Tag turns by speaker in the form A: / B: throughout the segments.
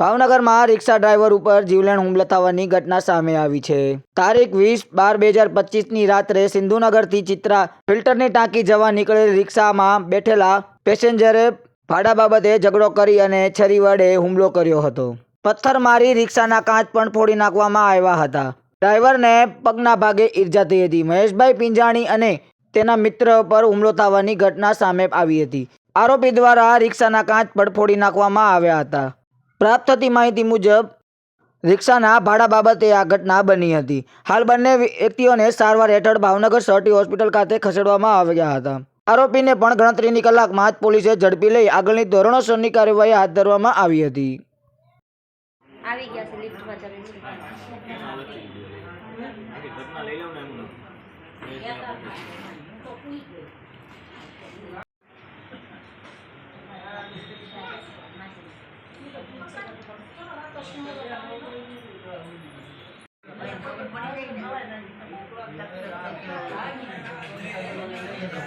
A: ભાવનગરમાં રિક્ષા ડ્રાઈવર ઉપર જીવલેણ હુમલો થવાની ઘટના સામે આવી છે. તારીખ વીસ બાર બે હજાર પચીસની રાત્રે સિંધુનગરથી ચિત્રા ફિલ્ટરની ટાંકી જવા નીકળેલી રિક્ષામાં બેઠેલા પેસેન્જરે ભાડા બાબતે ઝઘડો કરી અને છરી વડે હુમલો કર્યો હતો. પથ્થર મારી રિક્ષાના કાચ પણ ફોડી નાખવામાં આવ્યા હતા. ડ્રાઈવરને પગના ભાગે ઈજા થઈ હતી. મહેશભાઈ પિંજાણી અને તેના મિત્ર પર હુમલો થવાની ઘટના સામે આવી હતી. આરોપી દ્વારા રિક્ષાના કાચ પર ફોડી નાખવામાં આવ્યા હતા. પ્રાપ્ત થતી માહિતી મુજબ રિક્ષાના ભાડા બાબતે આ ઘટના બની હતી. હાલ બંને વ્યક્તિઓને સારવાર હેઠળ ભાવનગર સરટી હોસ્પિટલ ખાતે ખસેડવામાં આવ્યા હતા. આરોપીને પણ ગણતરીની કલાકમાં જ પોલીસે ઝડપી લઈ આગળની ધોરણોસરની કાર્યવાહી હાથ ધરવામાં આવી હતી.
B: આવી ગયા છે લિફ્ટમાં ચડે છે.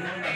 B: Thank you.